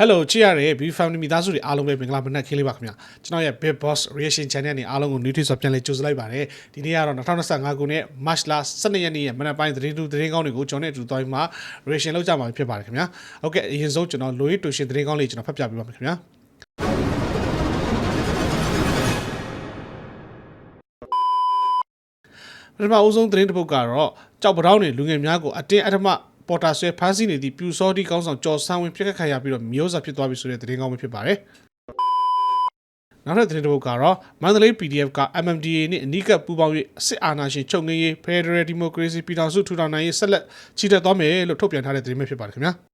Hello ချစ်ရတဲ့ B Family မိသားစုတွေအားလုံးပဲမင်္ဂလာမနက်ခင်းလေးပါခင်ဗျာကျွန်တော်ရဲ့ Big Boss Reaction Channel နဲ့အားလုံးကို new tweet ဆိုပြန်လဲကြိုဆိုလိုက်ပါတယ်ဒီနေ့ကတော့2025ခုနှစ် March လ12ရက်နေ့ရဲ့မနက်ပိုင်းသတင်းတူသတင်းကောင်းတွေကိုကျွန်တော်နဲ့အတူသွားပြီးမှ reaction လုပ်ကြမှာဖြစ်ပါတယ်ခင်ဗျာဟုတ်ကဲ့အရင်ဆုံးကျွန်တော် Louis Tushin သတင်းကောင်းလေးကျွန်တော်ဖတ်ပြပေးပါမယ်ခင်ဗျာပထမအဦးဆုံးသတင်းတစ်ပုဒ်ကတော့ကြောက်ပတောင်းတွေလူငယ်များကိုအတင်းအဓမ္မ ပေါ်တာဆွဲဖမ်းဆီးနေသည့်ပြူစောတိကောင်းဆောင်ကျော်ဆန်းဝင်းပြစ်ခတ်ခတ်ရပြီးတော့မျိုးစားဖြစ်သွားပြီဆိုတဲ့သတင်းကောင်းပဲဖြစ်ပါတယ်။နောက်ထပ်သတင်းတစ်ပုဒ်ကတော့မန္တလေး PDF က MMDA နဲ့အနီးကပ်ပူးပေါင်း၍စစ်အာဏာရှင်ချုပ်ငင်းရေး Federal Democracy ပြည်ထောင်စုထူထောင်နိုင်ရေးဆက်လက်ချီတက်သွားမယ်လို့ထုတ်ပြန်ထားတဲ့သတင်းပဲဖြစ်ပါတယ်ခင်ဗျာ။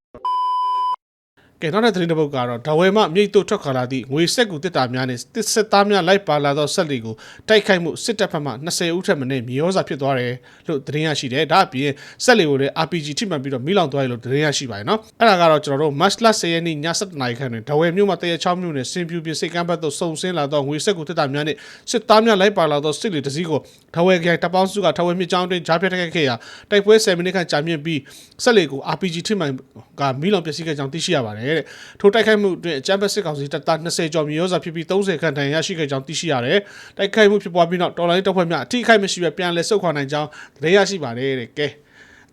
ကဲနောက်တဲ့သတင်းတစ်ပုဒ်ကတော့ဒဝဲမမြိတ်တို့ထွက်ခါလာသည့်ငွေဆက်ကူတစ်တာများနဲ့တစ်ဆက်သားများလိုက်ပါလာသောဆက်လီကိုတိုက်ခိုက်မှုစစ်တပ်ဖက်မှ20ဦးထက်မနည်းမြေရောစာဖြစ်သွားတယ်လို့သတင်းရရှိတယ်ဒါအပြင်ဆက်လီကိုလည်း RPG ထိမှန်ပြီးတော့မိလောင်သွားတယ်လို့သတင်းရရှိပါတယ်နော်အဲ့ဒါကတော့ကျွန်တော်တို့ March 10ရက်နေ့ည7:00နာရီခန့်တွင်ဒဝဲမြို့မှာတရ6မြို့နယ်စင်ပြူပြစိတ်ကမ်းဘက်သို့စုံစင်းလာသောငွေဆက်ကူတစ်တာများနဲ့စစ်သားများလိုက်ပါလာသောစစ်လီတစ်စီးကိုဒဝဲခိုင်တပ်ပေါင်းစုကဒဝဲမြစ်ကြောင်းတွင်ဂျားပြတ်တိုက်ခဲ့ရာတိုက်ပွဲ10မိနစ်ခန့်ကြာမြင့်ပြီးဆက်လီကို RPG ထိမှန်ကမိလောင်ပျက်စီးခဲ့ကြောင်းသိရှိရပါတယ်တဲ့ထိုတိုက်ခိုက်မှုအတွင်းအကြမ်းဖက်စစ်ကောင်စီတပ်သား20ကျော်မျိုးစာဖြစ်ပြီး30ခန့်တန်ရရှိခဲ့ကြောင်းသိရှိရတယ်။တိုက်ခိုက်မှုဖြစ်ပွားပြီးနောက်တော်လိုင်းတပ်ဖွဲ့များအထိအခိုက်မရှိဘဲပြန်လည်ဆုတ်ခွာနိုင်ကြောင်းသတင်းရရှိပါတယ်တဲ့ကဲ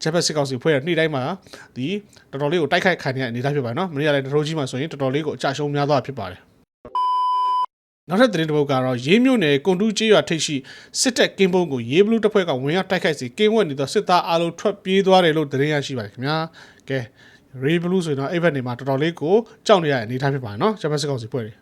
ဂျပန်စစ်ကောင်စီဖွဲ့ရနေ့တိုင်းမှာဒီတော်တော်လေးကိုတိုက်ခိုက်ခံရတဲ့အနေအထားဖြစ်ပါတယ်နော်။မနေ့ကလည်းတထိုးကြီးမှာဆိုရင်တော်တော်လေးကိုအကြရှုံးများသွားဖြစ်ပါတယ်။နောက်ထပ်သတင်းတစ်ပုဒ်ကတော့ရေးမြို့နယ်ကွန်တူးကျေးရွာထိပ်ရှိစစ်တပ်ကင်းဘုံကိုရေးဘလူးတပ်ဖွဲ့ကဝင်ရောက်တိုက်ခိုက်စီကင်းဝက်နေသောစစ်သားအလုံးထွက်ပြေးသွားတယ်လို့သတင်းရရှိပါတယ်ခင်ဗျာ။ကဲ Ray Blue ဆိုရင်တော့အဲ့ဘက်နေမှာတော်တော်လေးကိုကြောက်နေရတဲ့အနေအထားဖြစ်ပါတယ်နော်ဂျပန်စစ်ကောင်စီဖွဲ့တွေ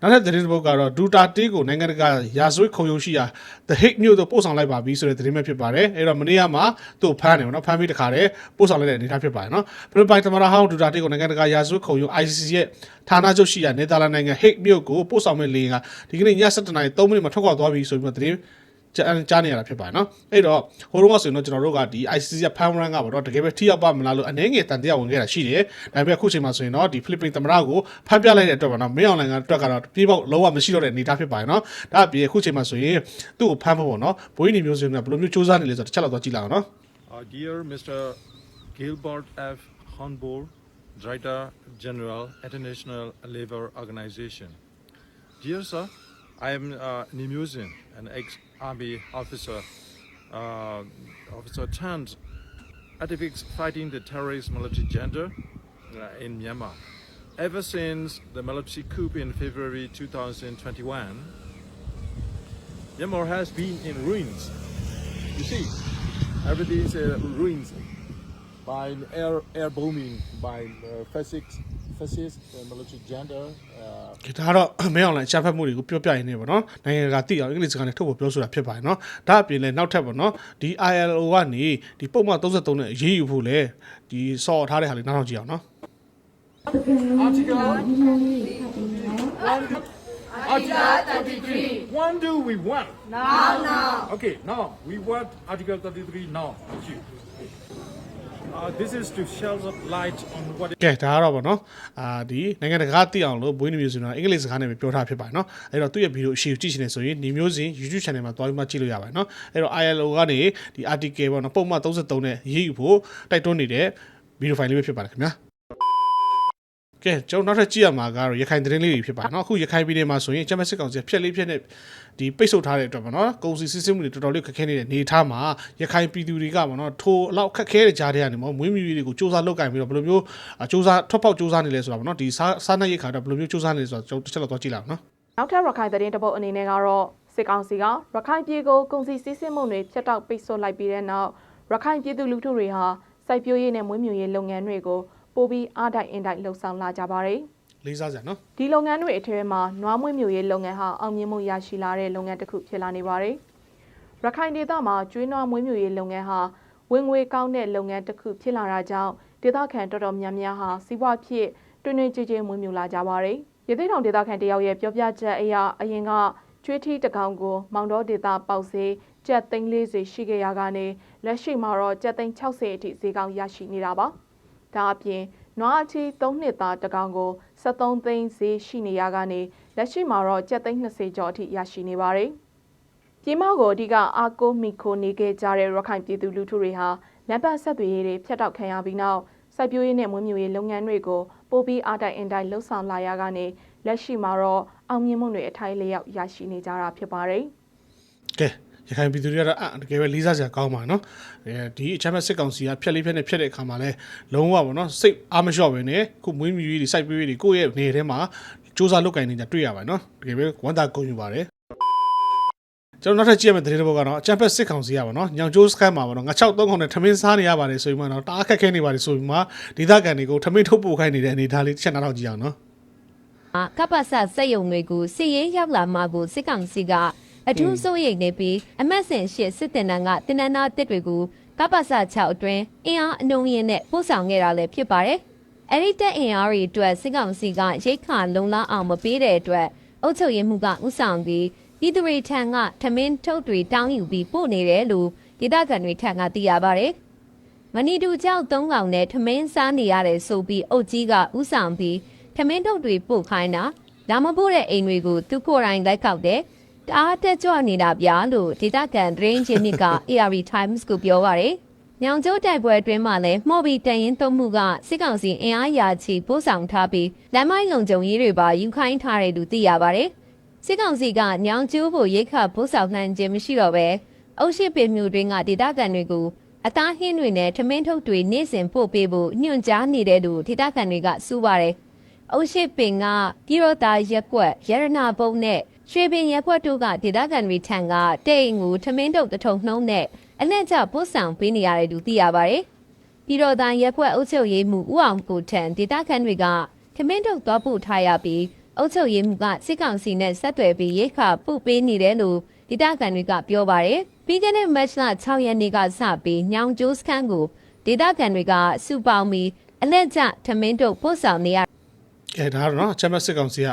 နောက်ထပ်သတင်းတစ်ပုဒ်ကတော့ဒူတာတေးကိုနိုင်ငံတကာရာဇဝတ်ခုံရုံးရှိရာ The Hague မြို့သို့ပို့ဆောင်လိုက်ပါပြီဆိုတဲ့သတင်းပဲဖြစ်ပါတယ်အဲ့တော့မနေ့ကမှသူ့ဖမ်းတယ်ပေါ့နော်ဖမ်းပြီးတခါတည်းပို့ဆောင်လိုက်တဲ့အနေအထားဖြစ်ပါတယ်နော်ဖိလစ်ပိုင်သမ္မတဟောင်းဒူတာတေးကိုနိုင်ငံတကာရာဇဝတ်ခုံရုံး ICC ရဲ့ဌာနချုပ်ရှိရာနယ်သာလန်နိုင်ငံ Hague မြို့ကိုပို့ဆောင်မဲ့လေယာဉ်ကဒီကနေ့ည7:00နာရီ3မိနစ်မှာထွက်ခွာသွားပြီဆိုပြီးတော့သတင်း ကြားကြားနေရတာဖြစ်ပါတယ်နော်အဲ့တော့ဟိုတော့ဆိုရင်တော့ကျွန်တော်တို့ကဒီ ICC က fan run ကပေါ့နော်တကယ်ပဲထိရောက်ပါမလားလို့အနေငယ်တန်တရားဝင်ခဲ့တာရှိတယ်ဒါပေမဲ့အခုချိန်မှာဆိုရင်တော့ဒီ Philippines သမ္မတကိုဖမ်းပြလိုက်တဲ့အတွက်ပေါ့နော်မင်းအောင်လိုင်ကအတွက်ကတော့ပြေးပေါက်လုံးဝမရှိတော့တဲ့အနေအထားဖြစ်ပါတယ်နော်ဒါအပြင်အခုချိန်မှာဆိုရင်သူ့ကိုဖမ်းဖို့ပေါ့နော်ဘိုးကြီးနေမျိုးစင်ကဘယ်လိုမျိုးစူးစမ်းနေလဲဆိုတော့တစ်ချက်လောက်တော့ကြည့်လိုက်အောင်နော် Uh, dear Mr. Gilbert F. Honbor, Director General, International Labour Organization. Dear sir, I am uh, Nimusin, an ex-army officer, uh, officer turned activist fighting the terrorist military gender uh, in Myanmar. Ever since the military coup in February 2021, Myanmar has been in ruins. You see, everything is uh, ruins by air air bombing by uh, fascist fascist uh, military gender. Uh, ဒီဒါကတော့မင်းအောင်လိုင်ချဖတ်မှုတွေကိုပြောပြရင်းနေပေါ့နော်နိုင်ငံတကာသိအောင်အင်္ဂလိပ်စကားနဲ့ထုတ်ဖို့ပြောဆိုတာဖြစ်ပါတယ်နော်ဒါအပြင်လည်းနောက်ထပ်ပေါ့နော်ဒီ ILO ကနေဒီပုံမှန်33နဲ့ရေးယူဖို့လေဒီစော်ထားတဲ့ဟာလေးနောက်ထောင်ကြည့်အောင်နော် Article one, Article 33. When do we want? Now, now. Okay, now we want Article 33 now. Thank you. Uh, this is to shed light on what ကဲဒါကတော့ဗောနော်အာဒီနိုင်ငံတကာသိအောင်လို့ဘွေးနေမျိုးစင်တော့အင်္ဂလိပ်စကားနဲ့ပဲပြောထားဖြစ်ပါတယ်နော်အဲ့တော့သူ့ရဲ့ဗီဒီယိုအရှိကိုကြည့်ချင်တယ်ဆိုရင်ဒီမျိုးစင် YouTube channel မှာတွားပြီးမှကြည့်လို့ရပါတယ်နော်အဲ့တော့ ILO ကနေဒီ article ဗောနော်ပုံမှန်33နဲ့ရေးယူဖို့တိုက်တွန်းနေတဲ့ဗီဒီယိုဖိုင်လေးပဲဖြစ်ပါတယ်ခင်ဗျာ ကဲကျွန်တော်နောက်ထပ်ကြည့်ရမှာကတော့ရခိုင်သတင်းလေးတွေဖြစ်ပါတယ်เนาะအခုရခိုင်ပြည်နယ်မှာဆိုရင်ကျမစစ်ကောင်စီဖြက်လေးဖြက်နဲ့ဒီပိတ်ဆို့ထားတဲ့အတွက်ပေါ့နော်ကုန်စည်စစ်စစ်မှုတွေတော်တော်လေးခက်ခဲနေတဲ့နေထားမှာရခိုင်ပြည်သူတွေကပေါ့နော်ထိုအလောက်ခက်ခဲတဲ့ကြားထဲကနေပေါ့မွေးမြူရေးတွေကိုစူးစမ်းလုပ်ကင်ပြီးတော့ဘယ်လိုမျိုးစူးစမ်းထွက်ပေါက်စူးစမ်းနေလဲဆိုတာပေါ့နော်ဒီစားစားနပ်ရိက္ခာတော့ဘယ်လိုမျိုးစူးစမ်းနေလဲဆိုတော့ကျွန်တော်တစ်ချက်တော့ကြည့်လိုက်အောင်နော် နောက်ထပ်ရခိုင်သတင်းတစ်ပုတ်အနေနဲ့ကတော့စစ်ကောင်စီကရခိုင်ပြည်ကိုကုန်စည်စည်းစိမ်မှုတွေဖျက်တောက်ပိတ်ဆို့လိုက်ပြီးတဲ့နောက်ရခိုင်ပြည်သူလူထုတွေဟာစိုက်ပျိုးရေးနဲ့မွေးမြူရေးလုပ်ငန်းတွေကို ပိုပြီးအားတိုက်အင်တိုက်လှုပ်ဆောင်လာကြပါတယ်။လေးစားစရာနော်ဒီလုပ်ငန်းတွေအထက်မှာနွားမွေးမြူရေးလုပ်ငန်းဟာအောင်မြင်မှုရရှိလာတဲ့လုပ်ငန်းတစ်ခုဖြစ်လာနေပါတယ်။ရခိုင်ဒေသမှာကျွေးနွားမွေးမြူရေးလုပ်ငန်းဟာဝင်ငွေကောင်းတဲ့လုပ်ငန်းတစ်ခုဖြစ်လာတာကြောင့်ဒေသခံတော်တော်များများဟာစီးပွားဖြစ်တွင်တွင်ကြည်ကြည်မွေးမြူလာကြပါတယ်။ရသေးတောင်ဒေသခံတယောက်ရဲ့ပြောပြချက်အရအရင်ကကျွေးထီးတစ်ကောင်ကိုမောင်တော်ဒေသပေါက်စေးကျပ်သိန်း40ရှိခဲ့ရကနေလက်ရှိမှာတော့ကျပ်သိန်း60အထိဈေးကောင်းရရှိနေတာပါ။ ဒါအပြင်နွားအချီ3နှစ်သားတစ်ကောင်ကို73သိန်းဈေးရှိနေရကနေလက်ရှိမှာတော့ကျပ်သိန်း20ကျော်အထိရရှိနေပါတယ်။ပြည်မကိုအဓိကအာကိုမီခိုနေခဲ့ကြတဲ့ရခိုင်ပြည်သူလူထုတွေဟာလက်ပတ်ဆက်သွေးရေးတွေဖျက်တောက်ခံရပြီးနောက်စိုက်ပျိုးရေးနဲ့မွေးမြူရေးလုပ်ငန်းတွေကိုပိုပြီးအားတိုက်အင်တိုက်လှုပ်ဆောင်လာရကနေလက်ရှိမှာတော့အောင်မြင်မှုတွေအထိုက်လျောက်ရရှိနေကြတာဖြစ်ပါတယ်။ကဲ ရခိုင်ပြည်သူတွေကတော့အတကယ်ပဲလေးစားစရာကောင်းပါနော်အဲဒီအချမ်းဘက်စစ်ကောင်စီကဖြက်လေးဖြက်နဲ့ဖြက်တဲ့အခါမှာလဲလုံးဝပေါ့နော်စိတ်အားမလျှော့ပဲနဲ့ခုမွေးမြူရေးတွေစိုက်ပျိုးရေးတွေကိုယ့်ရဲ့နေထဲမှာစူးစမ်းလုပ်ကင်နေကြတွေ့ရပါတယ်နော်တကယ်ပဲဝန်တာကုန်ယူပါတယ်ကျွန်တော်နောက်ထပ်ကြည့်ရမယ့်သတင်းတစ်ပုဒ်ကတော့အချမ်းဘက်စစ်ကောင်စီကပေါ့နော်ညောင်ကျိုးစခန်းမှာပေါ့နော်ငါ6 3ခုနဲ့ထမင်းစားနေရပါတယ်ဆိုပြီးမှတော့တအားခက်ခဲနေပါတယ်ဆိုပြီးမှဒေသခံတွေကိုထမင်းထုတ်ပို့ခိုင်းနေတဲ့အနေအထားလေးတစ်ချက်နောက်တော့ကြည့်အောင်နော်ကပ္ပစစက်ယုံတွေကိုစစ်ရေးရောက်လာမှာကိုစစ်ကောင်စီက အထူးစိုးရိမ်နေပြီးအမတ်စင်ရှစ်စစ်တင်တန်းကတင်နန်းသားတစ်တွေကိုကပ္ပစ6အတွင်းအင်အားအနှုံရင်းနဲ့ပို့ဆောင်ခဲ့တာလည်းဖြစ်ပါတယ်။အဲ့ဒီတက်အင်အားတွေအတွက်စစ်ကောင်စီကရိတ်ခါလုံလောက်အောင်မပေးတဲ့အတွက်အုပ်ချုပ်ရေးမှုကဥဆောင်ပြီးပြည်သူတွေထံကထမင်းထုတ်တွေတောင်းယူပြီးပို့နေတယ်လို့ဒေသခံတွေထံကသိရပါတယ်။မနီတူကြောက်သုံးကောင်နဲ့ထမင်းစားနေရတယ်ဆိုပြီးအုတ်ကြီးကဥဆောင်ပြီးထမင်းထုတ်တွေပို့ခိုင်းတာဒါမပို့တဲ့အိမ်တွေကိုသူကိုယ်တိုင်လိုက်ခောက်တယ် တအားတက်ကြွနေတာဗျာလို့ဒေတာကန်သတင်းချင်းမြစ်က ARD Times ကိုပြောပါရယ်ညောင်ကျိုးတိုက်ပွဲအတွင်းမှာလည်းမှော်ပြီးတန်ရင်သုံးမှုကစစ်ကောင်စီအင်အားရာချီပို့ဆောင်ထားပြီးလမ်းမိုင်းလုံခြုံရေးတွေပါယူခိုင်းထားတယ်လို့သိရပါတယ်စစ်ကောင်စီကညောင်ကျိုးကိုရိတ်ခတ်ပို့ဆောင်နိုင်ခြင်းမရှိတော့ပဲအုပ်ရှိပင်မျိုးတွင်းကဒေတာကန်တွေကိုအသားဟင်းတွေနဲ့ထမင်းထုတ်တွေနေ့စဉ်ပို့ပေးဖို့ညွှန်ကြားနေတယ်လို့ဒေသခံတွေကဆိုပါတယ်။အုတ်ရှိပင်ကပြည်တော်သားရက်ကွက်ရရနာဘုံနဲ့ ရွှေပင်ရက်ကွက်တို့ကဒေသခံတွေထံကတဲ့အိမ်ကိုထမင်းထုတ်တစ်ထုံနှုံးနဲ့အလက်ကျပို့ဆောင်ပေးနေရတယ်လို့သိရပါတယ်။ပြည်တော်သားရက်ကွက်အုပ်ချုပ်ရေးမှူးဦးအောင်ကိုထံဒေသခံတွေကထမင်းထုတ်သွားပို့ထားရပြီးအုပ်ချုပ်ရေးမှူးကစစ်ကောင်စီနဲ့ဆက်သွယ်ပြီးရိတ်ခါပို့ပေးနေတယ်လို့ဒေသခံတွေကပြောပါတယ်။ပြီးခဲ့တဲ့မတ်လ6ရက်နေ့ကစပြီးညောင်ကျိုးစခန်းကိုဒေသခံတွေကစုပေါင်းပြီးအလက်ကျထမင်းတို့ပို့ဆောင်နေရအဲဒါကတော့နော်အချမ်းဘက်စစ်ကောင်စီက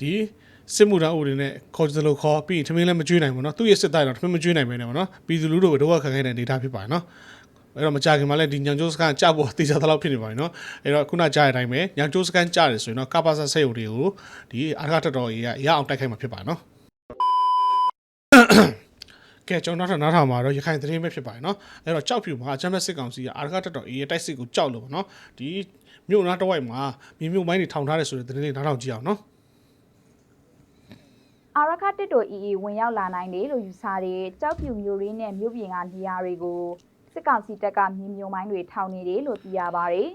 ဒီ စစ်မှုထမ်းဥပဒေနဲ့ခေါ်ကြလို့ခေါ်ပြီးရင်ထမင်းလည်းမကျွေးနိုင်ဘူးနော်သူ့ရဲ့စစ်သားတော့ထမင်းမကျွေးနိုင်ပဲနဲ့ပေါ့နော်ပြည်သူလူထုကိုဒုက္ခခံခဲ့တဲ့အနေအထားဖြစ်ပါတယ်နော်အဲ့တော့မကြခင်မှာလည်းဒီညောင်ကျိုးစကန်ကြဖို့တေချာသလောက်ဖြစ်နေပါပြီနော်အဲ့တော့ခုနကြားတဲ့အတိုင်းပဲညောင်ကျိုးစကန်ကြားတယ်ဆိုရင်တော့ကပ္ပစဆက်ရုပ်တွေကိုဒီအာရကတတော်ကြီးကရအောင်တိုက်ခိုက်မှာဖြစ်ပါတယ်နော်ကဲကျွန်တော်နောက်ထပ်နားထောင်မှာတော့ရခိုင်သတင်းပဲဖြစ်ပါတယ်နော်အဲ့တော့ကြောက်ဖြူမှာအချမ်းဘက်စစ်ကောင်စီကအာရကတတော်အေးတိုက်စစ်ကိုကြောက်လို့ပေါ့နော်ဒီမြို့နားတစ်ဝိုက်မှာမြေမြုပ်မိုင်းတွေထောင်ထားတယ်ဆိုတဲ့သတင်းလေးနားထောင်ကြည့်အောင်နော် အာရခတစ်တို့အီအီဝင်ရောက်လာနိုင်တယ်လို့ယူဆတဲ့ကြောက်ပြူမျိုးရင်းနဲ့မြို့ပြင်ကနေရာတွေကိုစစ်ကောင်စီတပ်ကမြေမြုံမိုင်းတွေထောင်နေတယ်လို့သိရပါတယ်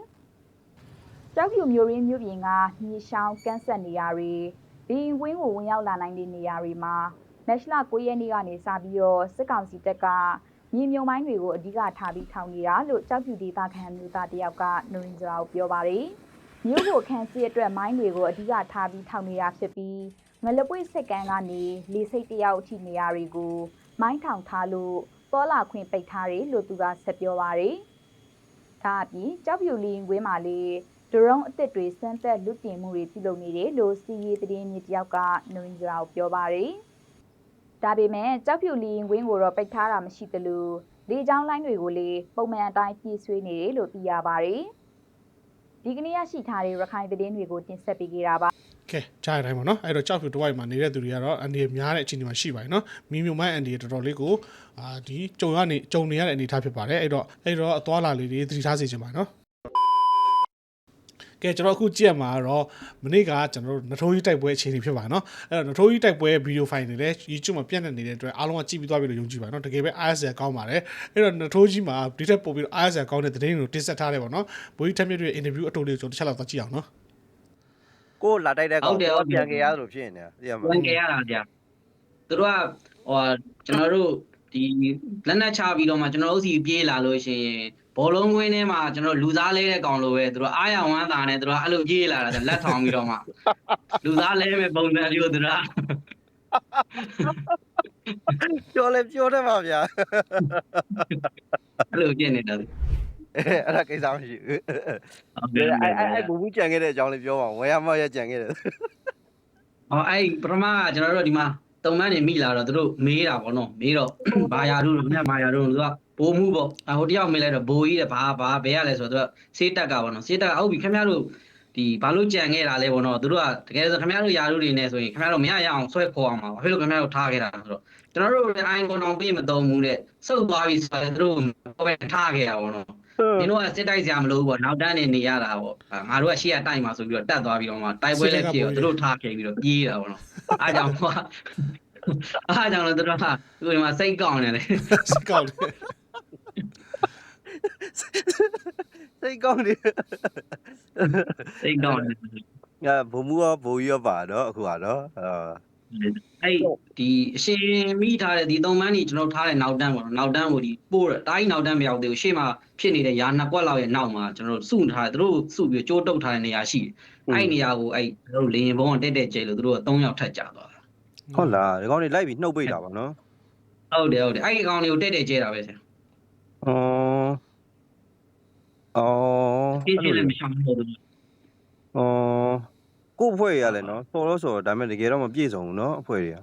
။ကြောက်ပြူမျိုးရင်းမြို့ပြင်ကမြေရှောင်းကန်းဆက်နေရာတွေဒီဝင်းကိုဝင်ရောက်လာနိုင်တဲ့နေရာတွေမှာမက်ရှလာ9ရက်နေ့ကနေစပြီးတော့စစ်ကောင်စီတပ်ကမြေမြုံမိုင်းတွေကိုအဓိကထားပြီးထောင်နေတာလို့ကြောက်ပြူဒေသခံမျိုးသားတယောက်ကနိုရင်ဂျာကိုပြောပါတယ်။မြို့ကိုခန့်စီအတွက်မိုင်းတွေကိုအဓိကထားပြီးထောင်နေတာဖြစ်ပြီး ငလပွေစက်ကန်းကနေလေစိတ်တယောက်အထိနေရာတွေကို မိုင်းထောင်ထားလို့ပေါ်လာခွင့်ပိတ်ထားတယ်လို့သူကဆက်ပြောပါရယ်။ဒါအပြင်ကြောက်ပြူလီဝင်းမာလေးဒရုန်းအစ်စ်တွေစမ်းသက်လွတ်တင်မှုတွေပြုလုပ်နေတယ်လို့စီရီသတင်းမြေတယောက်ကနွင်ဂျာကိုပြောပါရယ်။ဒါပေမဲ့ကြောက်ပြူလီဝင်းကိုတော့ပိတ်ထားတာမရှိသလိုလေကြောင်းလိုင်းတွေကိုလည်းပုံမှန်အတိုင်းပြည့်ဆွေးနေတယ်လို့သိရပါရယ်။ဒီကနေ့ရရှိထားတဲ့ရခိုင်သတင်းတွေကိုတင်ဆက်ပေးကြတာပါ ကဲကြားရတိုင်းပါနော်အဲ့တော့ကြောက်ဖြူတစ်ဝိုက်မှာနေတဲ့သူတွေကတော့အန်ဒီရများတဲ့အခြေအနေမှာရှိပါတယ်နော်မိမြုံမိုင်းအန်ဒီရတော်တော်လေးကိုအာဒီကြုံရနေကြုံနေရတဲ့အနေအထားဖြစ်ပါတယ်အဲ့တော့အဲ့တော့အသွားလာလေးတွေသတိထားစေချင်ပါနော်ကဲကျွန်တော်အခုကြည့်ရမှာကတော့မနေ့ကကျွန်တော်တို့နထိုးကြီးတိုက်ပွဲအခြေအနေဖြစ်ပါနော်အဲ့တော့နထိုးကြီးတိုက်ပွဲဗီဒီယိုဖိုင်တွေလည်း YouTube မှာပြန့်နှံ့နေတဲ့အတွက်အားလုံးကကြည့်ပြီးသွားပြီလို့ယုံကြည်ပါနော်တကယ်ပဲ IS ရကောင်းပါတယ်အဲ့တော့နထိုးကြီးမှာဒီထက်ပိုပြီး IS ရကောင်းတဲ့သတင်းတွေကိုတင်ဆက်ထားတယ်ပေါ့နော်ဘိုးကြီးထက်မြတ်ရဲ့ interview အတူလေးကိုကျွန်တော်တစ်ချက်လောက်သွားကြည့်အောင်နော် ကိုယ်လာတိုက်တဲ့ဟုကောင်တ်တယ်ဟုတ်တယ်ပြန်ကြရလို့ဖြစ်နေတယ်သိရမဝင်လားကြရတာဗျသူတို့ကဟိုကျွန်တော်တို့ဒီလက်နက်ချပြီးတော့မှကျွန်တော်တို့စီပြေးလာလို့ရှိရင်ဘောလုံးကွင်းထဲမှာကျွန်တော်လူသားလဲတဲ့ကောင်လိုပဲသူတို့အားရဝမ်းသာနဲ့သူတို့အဲ့လိုပြေးလာတာလက်ထောင်ပြီးတော့မှလူသားလဲမဲ့ပုံစံမျိုးသူတို့ကပြောလဲပြောတယ်ပါဗျာအဲ့လိုဖြစ်နေတာလေ အဲ့ဒါကိစ္စမရှိဘူးဟုတ်တအဲ့ယ်အဲ့အဲ့ဘူဘူးကြံခဲ့တဲ့အကြောင်းလေးပြောပါဦးဝယ်ရမရကြံခဲ့တယ်ဟောအဲ့ပထမကကျွန်တော်တို့ဒီမှာတုံမန်းနေမိလာတော့သူတို့မေးတာပေါ့နော်မေးတော့ဘာယာတို့မြတ်ဘာယာတို့သူကဘိုးမှုပေါ့အဟိုတယောက်မေးလိုက်တော့ဘိုးကြီးတဲ့ဘာဘာဘယ်ရလဲဆိုတော့သူကစေးတက်ကပေါ့နော်စေးတက်ကဟုတ်ပြီခင်ဗျားတို့ဒီဘာလို့ကြံခဲ့တာလဲပေါ့နော်သူတို့ကတကယ်ဆိုခင်ဗျားတို့ယာတို့တွေနဲ့ဆိုရင်ခင်ဗျားတို့မရရအောင်ဆွဲခေါ်အောင်ပါဘာဖြစ်လို့ခင်ဗျားတို့ထားခဲ့တာဆိုတော့ကျွန်တော်တို့လည်းအိုင်ကွန်အောင်ပြေးမသုံးဘူးတဲ့စုပ်သွားပြီဆိုတော့သူတို့ပဲထားခဲ့တာပေါ့နော် နင်တို့ကစစ်တိုက်စရာမလိုဘူးပေါ့နောက်တန်းနေနေရတာပေါ့အာငါတို့ကရှေ့ကတိုက်မှာဆိုပြီးတော့တက်သွားပြီးတော့မှတိုက်ပွဲလည်းဖြစ်တော့သူတို့ထားခဲ့ပြီးတော့ပြေးတာပေါ့နော်အားကြောင့်ဟိုကအားကြောင့်လည်းသူတို့ကသူဒီမှာစိတ်ကောင်းနေတယ်စကောက်တယ်စိတ်ကောင်းနေစိတ်ကောင်းနေတယ်ငါဘုံမူရောဘိုးကြီးရောပါတော့အခုကတော့အာ အဲ့ဒီအရှင်မိထားတဲ့ဒီသုံးမန်းကြီးကျွန်တော်ထားတဲ့နောက်တန်းပေါ့နော်နောက်တန်းကိုဒီပို့တာကြီးနောက်တန်းမရောက်သေးဘူးရှေ့မှာဖြစ်နေတဲ့ရာနှစ်ကွက်လောက်ရဲ့နောက်မှာကျွန်တော်စုထားတယ်သူတို့စုပြီးကြိုးတုပ်ထားတဲ့နေရာရှိတယ်အဲ့နေရာကိုအဲ့သူတို့လေရင်ဘုံကတက်တက်ကျဲလို့သူတို့က3ယောက်ထပ်ကြသွားတာဟုတ်လားဒီကောင်းနေလိုက်ပြီးနှုတ်ပိတ်တာပါနော်ဟုတ်တယ်ဟုတ်တယ်အဲ့ဒီအကောင်လေးကိုတက်တက်ကျဲတာပဲဆရာအော်အော်ပြင်းပြင်းလည်းမရှောင်ဘူးလို့အော် ကို့အဖွဲ့ရလဲနော်စော်လို့ဆိုတော့ဒါပေမဲ့တကယ်တော့မပြည့်စုံဘူးနော်အဖွဲ့တွေက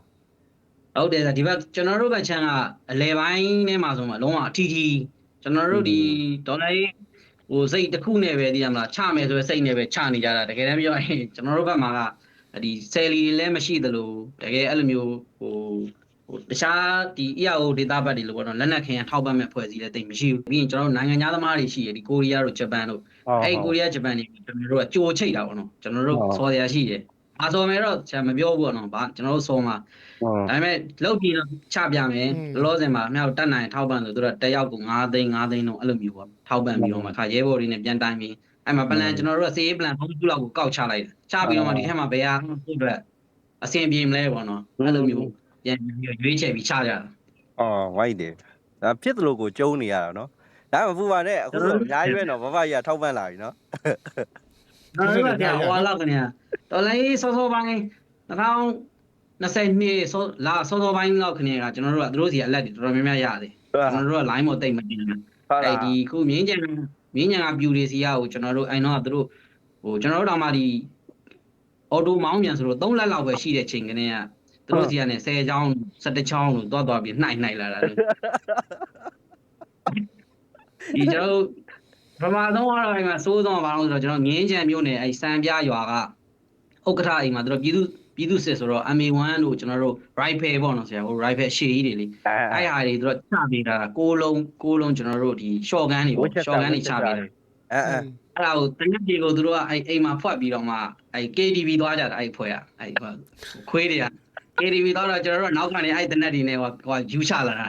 ဟုတ်တယ်ဒီဘက်ကျွန်တော်တို့ဘက်ချမ်းကအလဲပိုင်းထဲမှာဆိုမှလုံးဝအထီးထီးကျွန်တော်တို့ဒီဒေါ်လာရေးဟိုစိတ်တစ်ခုနဲ့ပဲသိရမလားချမယ်ဆိုရယ်စိတ်နဲ့ပဲချနေကြတာတကယ်တမ်းပြောရင်ကျွန်တော်တို့ဘက်မှာကဒီဆယ်လီတွေလည်းမရှိသလိုတကယ်အဲ့လိုမျိုးဟိုဟို တခြားဒီ EAO data ဘက်တွေလို့ပေါ့နော်လက်နက်ခင်ထောက်ပံ့မဲ့ဖွဲ့စည်းလည်းတိတ်မရှိဘူးပြီးရင်ကျွန်တော်တို့နိုင်ငံသားသမားတွေရှိရဒီကိုရီးယားတို့ဂျပန်တို့အဲ့ဒီကိုရီးယားဂျပန်တွေကျွန်တော်တို့ကကြိုချိတ်တာပေါ့နော်ကျွန်တော်တို့စော်ရရှိတယ်အားစော်မယ်တော့ဆရာမပြောဘူးပေါ့နော်ဗာကျွန်တော်တို့စော်မှာဟုတ်ဒါပေမဲ့လောက်ပြီးတော့ချပြမယ်လောလောဆယ်မှာအမြောက်တက်နိုင်ထောက်ပံ့ဆိုသူတို့တက်ရောက်ကို9သိန်း9သိန်းတော့အဲ့လိုမျိုးပေါ့ထောက်ပံ့ပြီးတော့မှခါရဲဘော်တွေနဲ့ပြန်တိုင်းပြီးအဲ့မှာပလန်ကျွန်တော်တို့ကစေးပလန်ဘုံကျူလောက်ကိုကောက်ချလိုက်တယ်ချပြီးတော့မှဒီထက်မှာဘယ်ဟာသူ့အတွက်အဆင်ပြေမလဲပေါ့နော်အဲ့လိုမျိုး ပြန်ပြီးရွေးချယ်ပြီးချကြတာအော်ဝိုက်တယ်ဒါဖြစ်သလိုကိုကျုံနေရတာနော်ဒါမှမပူပါနဲ့အခုတော့အများကြီးပဲနော်ဘဘကြီးကထောက်ပံ့လာပြီနော်ကျွန်တော်တို့ကဟိုလောက်ကနေတော်လေးစောစောပိုင်း2020နှစ်စောလာစောစောပိုင်းလောက်ခနေကကျွန်တော်တို့ကသူတို့စီအလက်တွေတော်တော်များများရတယ်ကျွန်တော်တို့က line မတိတ်မတင်ဘူးဟုတ်အဲ့လားဒီခုမြင်းကြံမြင်းကြံကပြူတွေစီရကိုကျွန်တော်တို့အဲ့တော့သူတို့ဟိုကျွန်တော်တို့တောင်မှဒီအော်တိုမောင်းပြန်ဆိုတော့3လက်လောက်ပဲရှိတဲ့ချိန်ကနေက သူတို့စီကနေ10ချောင်း17ချောင်းလို့တွားတွားပြီးနှိုက်နှိုက်လာတာလို့ဒီကျွန်တော်ပထမဆုံးကတော့အဲ့မှာစိုးဆုံးဘာလို့ဆိုတော့ကျွန်တော်မြင်းကြံမြို့နယ်အဲ့စံပြရွာကဥက္ကဋ္ဌအိမ်မှာသူတို့ပြည်သူပြည်သူစစ်ဆိုတော့ MA1 လို့ကျွန်တော်တို့ rifle ပေါ့နော်ဆရာဟို rifle ရှေ့ကြီးတွေလေအဲ့ဟာတွေသူတို့ချပေးတာကိုးလုံးကိုးလုံးကျွန်တော်တို့ဒီ short gun တွေပေါ့ short gun တွေချပေးတာအဲအဲအဲ့ဒါကိုတနက်ပြေကိုသူတို့ကအဲ့အိမ်မှာဖွက်ပြီးတော့မှအဲ့ KTV သွားကြတာအဲ့ဖွဲ့ကအဲ့ဟိုခွေးတွေက KTV သွားတော့ကျွန်တော်တို့နောက်ကနေအဲ့တနက်တွေနဲ့ဟိုဟိုယူချလာတာ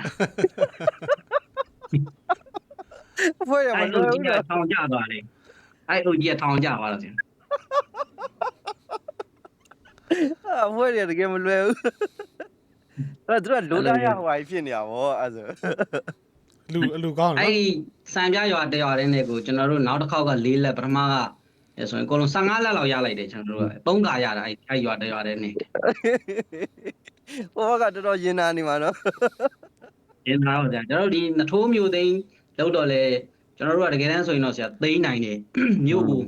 အဖွဲ့ရမအဲ့လို့လိုကြီးကထောင်ကြသွားတယ်အဲ့လိုကြီးကထောင်ကြသွားတော့ရှင်အဖွဲ့ရတကယ်မလွယ်ဘူးအဲ့သူကလိုလာရဟိုဖြစ်နေတာဗောအဲ့ဆိုလူအလူကောင်းတယ်အဲ့နော်ဒီစံပြရွာတရွာတဲ့နဲ့ကိုကျွန်တော်တို့နောက်တစ်ခေါက်က၄လက်ပထမက အဲဆိုရင်အကုန်လုံး15လက်လောက်ရလိုက်တယ်ကျွန်တော်တို့က၃ခါရတာအဲ့အဲ့ရွာတရွာတဲ့နဲ့ဟိုကတော်တော်ရင်နာနေမှာနော်ရင်းသားတော့ကျွန်တော်တို့ဒီနထိုးမျိုးသိန်းလောက်တော့လေကျွန်တော်တို့ကတကယ်တမ်းဆိုရင်တော့ဆရာသိန်းနိုင်တယ်မြို့ကို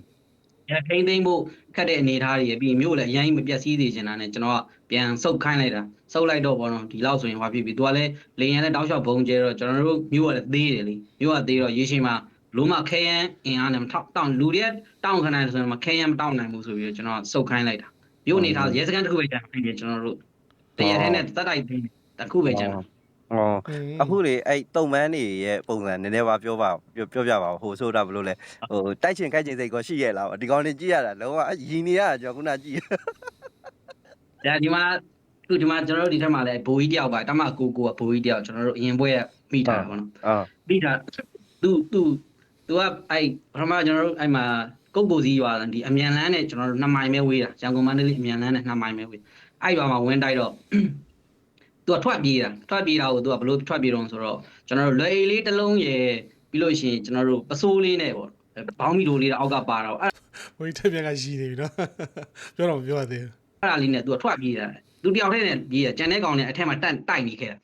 အဲထိမ့်သိမ့်ဖို့ခက်တဲ့အနေအထားတွေပြီးမြို့လည်းအရင်မပြတ်စည်းသေးချင်တာနဲ့ကျွန်တော်ကပြန်စုပ်ခိုင်းလိုက်တာစုပ်လိုက်တော့ဘောနော်ဒီလောက်ဆိုရင်ဟောဖြစ်ပြီသူကလည်းလေရင်လည်းတောက်လျှောက်ဘုံကျဲတော့ကျွန်တော်တို့မြို့ကလည်းသေးတယ်လေမြို့ကသေးတော့ရေရှိမှာ လုံးမခဲယမ်းအင်အားနဲ့မထောက်တောင်းလူတွေတောင်းခဏဆိုရင်မခဲယမ်းမတောင်းနိုင်ဘူးဆိုပြီးတော့ကျွန်တော်စုပ်ခိုင်းလိုက်တာမြို့အနေထားရဲစခန်းတစ်ခုပဲကြာတယ်ကျွန်တော်တို့တရထဲနဲ့တက်တိုက်သိတစ်ခုပဲကြာတယ်ဩအခုလေအဲ့တုံမန်းနေရဲ့ပုံစံနည်းနည်းပါပြောပါပြောပြောပြပါဦးဟိုဆိုတာဘလို့လဲဟိုတိုက်ချင်ခိုက်ချင်စိတ်ကောရှိရဲ့လားဒီကောင်နေကြည့်ရတာလုံးဝရီနေရတာကျွန်တော်ခုနကြည့်။ဒါဒီမှာခုဒီမှာကျွန်တော်တို့ဒီထက်မှာလည်းဘိုးကြီးတယောက်ပါတမကိုကိုကဘိုးကြီးတယောက်ကျွန်တော်တို့အရင်ဘွဲကမိထားတာပေါ့နော်အာ။မိတာသူသူ သူကအဲ့ပထမကျွန်တော်တို့အဲ့မှာကုတ်ကိုစီရွာဒီအမြန်လန်းနဲ့ကျွန်တော်တို့2မိုင်ပဲဝေးတာရန်ကုန်မန္တလေးအမြန်လန်းနဲ့2မိုင်ပဲဝေး။အဲ့ရွာမှာဝင်တိုက်တော့သူကထွက်ပြေးတာထွက်ပြေးတာကိုသူကဘလို့ထွက်ပြေးတော့ဆိုတော့ကျွန်တော်တို့လွယ်အေးလေးတစ်လုံးရယ်ပြီးလို့ရှိရင်ကျွန်တော်တို့ပစိုးလေးနဲ့ပေါ့ဘောင်းမီတိုလေးတော့အောက်ကပါတော့အဲ့ဝိထက်ပြန်ကရည်နေပြီနော်ပြောတော့မပြောရသေးဘူးအဲ့ဒါလေးနဲ့ तू ကထွက်ပြေးတာ သူတယောက်ထဲနဲ့ရေးတာကျန်တဲ့ကောင်နဲ့အထက်မှာတိုက်တိုက်နေခဲ့တာ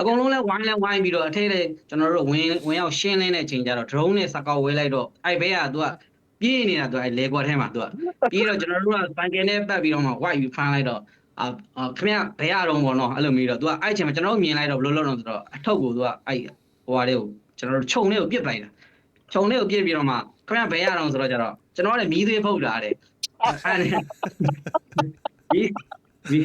အကုန်လုံးလဲဝိုင်းလဲဝိုင်းပြီးတော့အထက်လဲကျွန်တော်တို့ဝင်ဝင်ရောက်ရှင်းလင်းတဲ့ချိန်ကျတော့ drone နဲ့စကောက်ဝဲလိုက်တော့အဲ့ဘဲကသူကပြေးနေတာသူကလေကွာထဲမှာသူကပြေးတော့ကျွန်တော်တို့ကဘန်ကင်နဲ့ပတ်ပြီးတော့မှ white ပြီးဖမ်းလိုက်တော့အာခင်ဗျဘဲရတော့ဘောနော်အဲ့လိုမျိုးတော့သူကအဲ့ချိန်မှာကျွန်တော်မြင်လိုက်တော့ဘလို့လို့တော့ဆိုတော့အထုပ်ကိုသူကအဲ့ဟိုဟာလေးကိုကျွန်တော်တို့ခြုံလေးကိုပြစ်ပလိုက်တာခြုံလေးကိုပြစ်ပြီးတော့မှခင်ဗျဘဲရတော့ဆိုတော့ကျတော့ကျွန်တော်ကလည်းမီးသွေးဖုတ်တာတဲ့အဲ့ဒီ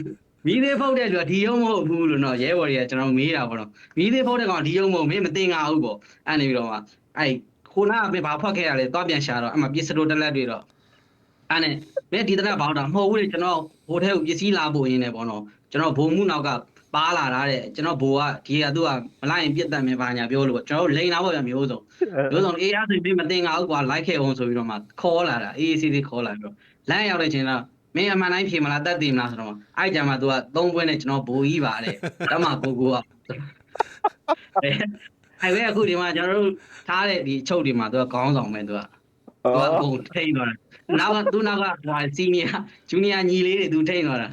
မီးမီးမီးသေးဖုတ်တဲ့လူကဒီရုံမဟုတ်ဘူးလို့နော်ရဲဘော်တွေကကျွန်တော်မေးတာပေါ့နော်မီးသေးဖုတ်တဲ့ကောင်ကဒီရုံမဟုတ်မင်းမသိငါဘူးပေါ့အဲ့နေပြီးတော့မှအဲ့ခုနကပဲဘာဖွက်ခဲ့ရလဲသွားပြန်ရှာတော့အမှပစ္စတိုတက်လက်တွေတော့အဲ့နဲ့မင်းဒီတနက်ဘောင်းတာမဟုတ်ဘူးလေကျွန်တော်ဘိုးထဲကိုပစ္စည်းလာဖို့ရင်းနေပေါ့နော်ကျွန်တော်ဘိုးမှုနောက်ကပါလာတာတဲ့ကျွန်တော်ဘိုးကဒီကသူကမလိုက်ရင်ပြတ်တတ်မယ်ဘာညာပြောလို့ပေါ့ကျွန်တော်လိန်လာပေါ့ဗျမျိုးစုံမျိုးစုံအေးအားဆိုပြီးမတင်ငါဘူးကွာလိုက်ခဲ့အောင်ဆိုပြီးတော့မှခေါ်လာတာအေးစီစီခေါ်လာပြီးတော့လမ်းရောက်တဲ့ချိန်တော့ မင်းအမှန်တိုင်းဖြေမလားတတ်သိမလားဆိုတော့အဲ့ကြမှာသူကသုံးပွဲနဲ့ကျွန်တော်ဘိုးကြီးပါတဲ့တမကိုကိုကအဲ့ဘဲအခုဒီမှာကျွန်တော်တို့ထားတဲ့ဒီအချုပ်ဒီမှာသူကခေါင်းဆောင်ပဲသူကသူကပုံထိန်တော့တယ်နောက်ကသူနောက်ကဟိုစီနီယာဂျူနီယာညီလေးတွေသူထိန်တော့တာ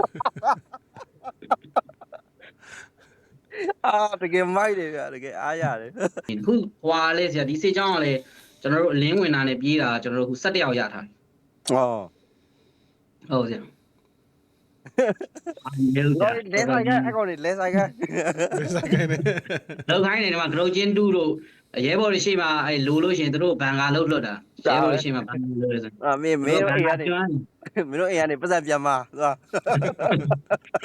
အာတကယ်မိုက်တယ်ဗျာတကယ်အားရတယ်အခုဟွာလဲဆရာဒီစေချောင်းကလည်းကျွန်တော်တို့အလင်းဝင်တာနဲ့ပြေးတာကျွန်တော်တို့အခု17ယောက်ရထားတယ်ဟော ဟုတ်ဆရာအဲ့တော့လဲဆိုင်ကအကောင်လေးလဲဆိုင်ကဒီဆိုင်ကနေလောက်ခိုင်းနေတယ်မှာဂရိုချင်းတူးတို့ရဲဘော်တွေရှိမှအဲ့လိုလို့ရှိရင်တို့ဘန်ကာလို့လွတ်တာရဲဘော်တွေရှိမှဘန်ကာလို့ဆိုအာမင်းမင်းတို့အိမ်ကနေကျွမ်းမင်းတို့အိမ်ကနေပတ်သက်ပြန်มาသွား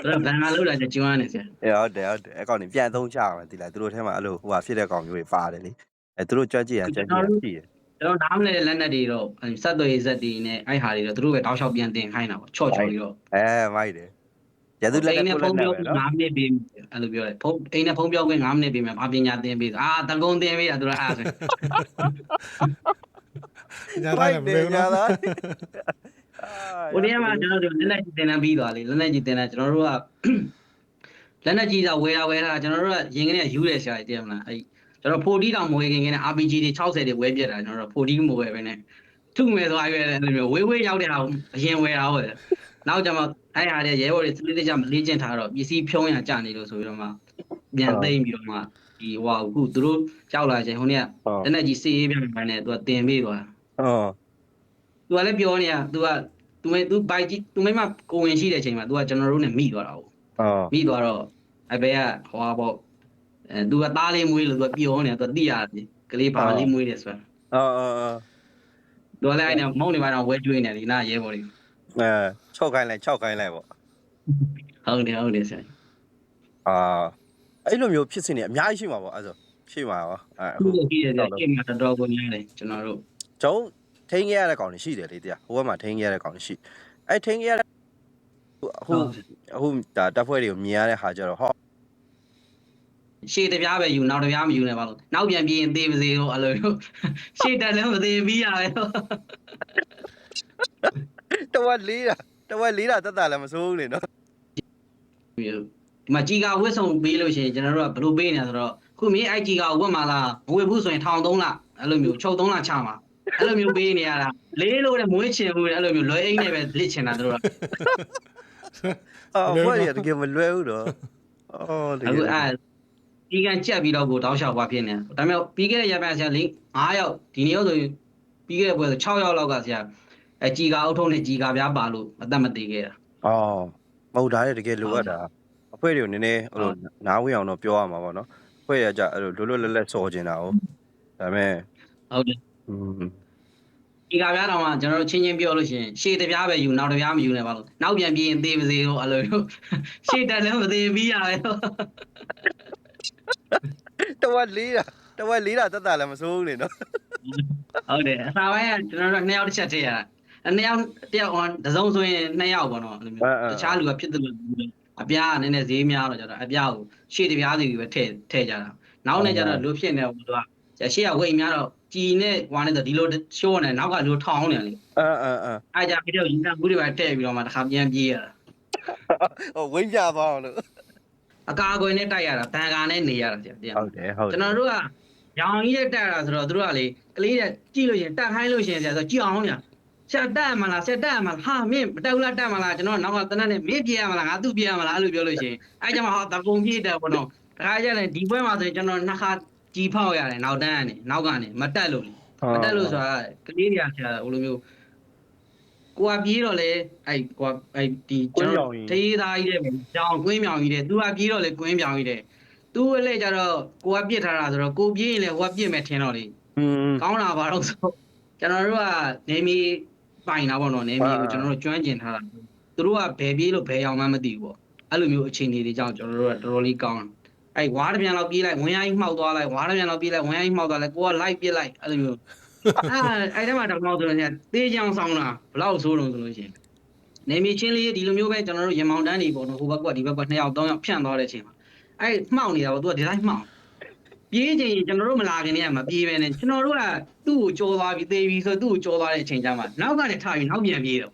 တို့ဘန်ကာလို့လာကျွမ်းနေဆရာအေးဟုတ်တယ်ဟုတ်တယ်အကောင်နေပြန်သုံးချအောင်ဒီလားသူတို့ထဲမှာအဲ့လိုဟိုဟာဖြစ်တဲ့ကောင်မျိုးတွေပါတယ်လေအဲသူတို့ကြွကြည့်ရကြွကြည့်ရရှိတယ် ကျွန်တော်နားမလဲတဲ့လက်နက်တွေတော့ဆက်သွယ်ရေးဇက်တွေနဲ့အဲ့ဟာတွေတော့သူတို့ပဲတောက်လျှောက်ပြန်တင်ခိုင်းတာပေါ့ချော့ချော်ပြီးတော့အဲမိုက်တယ်ရသူလက်အိမ်နဲ့နဲ့ပို့ဖုလက်န်းနဲ့ပြောပဲနော်9မိနစ်ပြီးအဲ့လိုပြောတယ်ဖုန်းအိမ်နဲ့ဖုန်းပြောခွင့်9မိနစ်ပြီးမှဘာပညာသင်ပေးအာတကုံသင်ပေးတာသူတို့အားဆိုညာသားလည်းမလဲဘူးညာနော်သားဟိုတည်းကမှကျွန်တော်တို့လက်နက်ကြီးတင်တန်းပြီးသွားလေလက်နက်ကြီးတင်တန်းကျွန်တော်တို့ကလက်နက်ကြီးကဝယ်တာဝယ်တာကျွန်တော်တို့ကရင်ကနေယူတယ်ဆရာကြီးတည်မလားအဲ့ ကျွန်တော်40တောင်မဝယ်ခင်ကနေ RPG တွေ60တွေဝယ်ပြတာကျွန်တော်တို့40မဝယ်ပဲနဲ့ထုမယ်ဆိုအဲ့လိုမျိုးဝေးဝေးရောက်တဲ့ဟာအရင်ဝယ်တာဟုတ်တယ်နောက်ကျမှအဲ့ဟာတွေရဲဘော်တွေစနစ်တကျမလေ့ကျင့်ထားတော့ပစ္စည်းဖြုံးရကြနေလို့ဆိုပြီးတော့မှပြန်သိမ့်ပြီးတော့မှဒီဟိုအခုသူတို့ကြောက်လာခြင်းဟိုနေ့ကဟုတ်လက်နက်ကြီးစေးအေးပြန်ပြန်နဲ့သူကတင်ပေးသွားဟုတ်သူကလည်းပြောနေတာသူကသူမသူဘိုက်ကြီးသူမိမကိုဝင်ရှိတဲ့အချိန်မှာသူကကျွန်တော်တို့နဲ့မိသွားတာဟုတ်ဟုတ်မိသွားတော့အဘေကဟွာပေါ့ အဲသူကသားလေးမွေးလို့သူကပြောနေတာသူသိရတယ်ကလေးပါလေးမွေးတယ်ဆိုတာဟုတ်ဟုတ်သူကလည်းအဲ့နဲ့မုံနေပါတော့ဝဲကျွေးနေတယ်ဒီနာရဲဘော်လေးအဲ6ခိုင်းလိုက်6ခိုင်းလိုက်ပေါ့ဟုတ်တယ်ဟုတ်တယ်ဆရာအာအဲ့လိုမျိုးဖြစ်စင်နေအများကြီးရှိမှာပေါ့အဲ့ဆိုရှိမှာပါအဲသူ့ကိုကြည့်ရတယ်ကိမှာတော်တော်ကိုများတယ်ကျွန်တော်တို့ကျွန်တော်ထိန်းခဲ့ရတဲ့ကောင်တွေရှိတယ်လေတရားဟိုဘက်မှာထိန်းခဲ့ရတဲ့ကောင်တွေရှိအဲ့ထိန်းခဲ့ရတဲ့ဟိုဟိုဒါတပ်ဖွဲ့တွေကိုမြင်ရတဲ့ဟာကြတော့ဟော ရှေ့တပြားပဲယူနောက်တပြားမယူနဲ့ပါလို့နောက်ပြန်ပြေးရင်သေးပါစေတော့အဲ့လိုမျိုးရှေ့တက်လည်းမသေးပြီးရပဲတဝက်လေးတာတဝက်လေးတာတက်တာလည်းမစိုးဘူးလေနော်ဒီမှာကြီးကဝစ်ဆောင်ပေးလို့ရှိရင်ကျွန်တော်တို့ကဘယ်လိုပေးနေလဲဆိုတော့ခုမင်းအဲ့ကြီးကဝတ်မှာလားမဝတ်ဘူးဆိုရင်ထောင်3လအဲ့လိုမျိုးချုပ်3လချမှာအဲ့လိုမျိုးပေးနေရတာလေးလို့တဲ့မွေးချင်ဘူးတဲ့အဲ့လိုမျိုးလွယ်အိမ်နဲ့ပဲလစ်ချင်တာတို့ကအော်ဘယ်ရတကယ်မလွယ်ဘူးတော့အော်တကအခုယ်အဲ့ ဒီကန်ကြက်ပြီးတော့ကိုတောင်းလျှောက်ပါဖြစ်နေဒါပေမဲ့ပြီးခဲ့တဲ့ရပြန်ဆရာလင်း9ယောက်ဒီနေ့ရောဆိုရင်ပြီးခဲ့တဲ့ပွဲဆို6ယောက်လောက်ကဆရာအဲကြီးကအုပ်ထုံးနဲ့ကြီးကပြားပါလို့အသက်မသေးခဲ့တာအော်မဟုတ်တာလေတကယ်လိုအပ်တာအဖွဲတွေကိုနည်းနည်းဟိုလိုနားဝင်အောင်တော့ပြောရမှာပေါ့နော်အဖွဲရကြအဲ့လိုလွတ်လွတ်လပ်လပ်စော်ကျင်တာဟုတ်ဒါပေမဲ့ဟုတ်တယ်อืมဒီကပြားတော့မှကျွန်တော်တို့ချင်းချင်းပြောလို့ရှိရင်ရှေ့တစ်ပြားပဲယူနောက်တစ်ပြားမယူနဲ့ပါလို့နောက်ပြန်ပြေးရင်သေးပါစေတော့အဲ့လိုမျိုးရှေ့တက်လည်းမသေးပြီးရပဲ တဝက်လေးတာတဝက်လေးတာတက်တာလည်းမစိုးဘူးလေနော်ဟုတ်တယ်အစာပိုင်းကကျွန်တော်တို့နှစ်ယောက်တစ်ချက်ထည့်ရတာအဲနှစ်ယောက်တစ်ယောက်ဟောတစ်စုံဆိုရင်နှစ်ယောက်ပေါ့နော်အဲ့လိုမျိုးတခြားလူကဖြစ်တယ်လို့အပြားကနည်းနည်းဈေးများတော့ကျတော့အပြားကိုရှေ့တစ်ပြားစီပဲထည့်ထည့်ကြတာနောက်နဲ့ကျတော့လူဖြစ်နေတော့သူကရှေ့ကဝိတ်များတော့ကြည်နဲ့ကွာနဲ့ဆိုဒီလိုရှိုးနေနောက်ကလူထောင်းနေလေအမ်အမ်အမ်အဲကြပြီးတော့ရင်ကဘူးတွေပဲထည့်ပြီးတော့မှတစ်ခါပြန်ပြေးရတာဟိုဝင်းပြသွားအောင်လို့ အကာအကွယ်နဲ့တိုက်ရတာဘန်ကာနဲ့နေရတာကြာပြန်ဟုတ်တယ်ဟုတ်တယ်ကျွန်တော်တို့ကရောင်ကြီးနဲ့တက်ရတာဆိုတော့တို့ကလေကလေးတဲ့ကြည့်လို့ရှရင်တက်ခိုင်းလို့ရှရင်ဆရာဆိုကြည့်အောင်ညာဆရာတက်မလားဆရာတက်မလားဟာမင်းမတက်ဘူးလားတက်မလားကျွန်တော်နောက်ကတနက်နဲ့မင်းပြေးရမလားငါသူ့ပြေးရမလားအဲ့လိုပြောလို့ရှရင်အဲကြောင့်ဟာတကုံပြေးတယ်ပေါ့နော်တခါကျရင်ဒီပွဲမှာဆိုရင်ကျွန်တော်နှစ်ခါကြီးဖောက်ရတယ်နောက်တန်းကနေနောက်ကနေမတက်လို့မတက်လို့ဆိုတာကလေးတွေကဆရာဟိုလိုမျိုး ကိုကပြေးတော့လေအဲ့ကိုကအဲ့ဒီကျွန်တော်တေးသားကြီးတဲ့ကြောင်ကွင်းမြောင်ကြီးတဲ့သူကပြေးတော့လေကွင်းမြောင်ကြီးတဲ့သူ့အလဲကြတော့ကိုကပြစ်ထားတာဆိုတော့ကိုပြေးရင်လည်းဟိုကပြစ်မယ်ထင်တော့လေอืมကောင်းတာပါတော့ဆိုကျွန်တော်တို့ကနေမီပိုင်တာပေါ့နော်နေမီကိုကျွန်တော်တို့ကျွမ်းကျင်ထားတာသူတို့ကဘယ်ပြေးလို့ဘယ်အောင်မှမသိဘူးပေါ့အဲ့လိုမျိုးအခြေအနေတွေကြောင့်ကျွန်တော်တို့ကတော်တော်လေးကောင်းတယ်အဲ့ဝါးတစ်ပြန်လောက်ပြေးလိုက်ဝင်ရိုင်းမှောက်သွားလိုက်ဝါးတစ်ပြန်လောက်ပြေးလိုက်ဝင်ရိုင်းမှောက်သွားလိုက်ကိုကလိုက်ပြစ်လိုက်အဲ့လိုမျိုး အဲ့အဲ့ထဲမှာတော့တော့ဆိုတော့တေးချောင်းဆောင်တာဘလောက်ဆိုးလုံးဆိုလို့ရှိရင်နေမီချင်းလေးဒီလိုမျိုးပဲကျွန်တော်တို့ရင်မောင်တန်းနေပေါ့နော်ဟိုဘက်ကဒီဘက်ကနှစ်ယောက်သုံးယောက်ဖြန့်သွားတဲ့အချိန်မှာအဲ့မှောက်နေတာပေါ့သူကဒီတိုင်းမှောက်ပြေးချိန်ကျွန်တော်တို့မလာခင်တည်းကမပြေးပဲနဲ့ကျွန်တော်တို့ကသူ့ကိုကြောသွားပြီးသေပြီးဆိုသူ့ကိုကြောသွားတဲ့အချိန်ကျမှနောက်ကနေထားပြီးနောက်ပြန်ပြေးတော့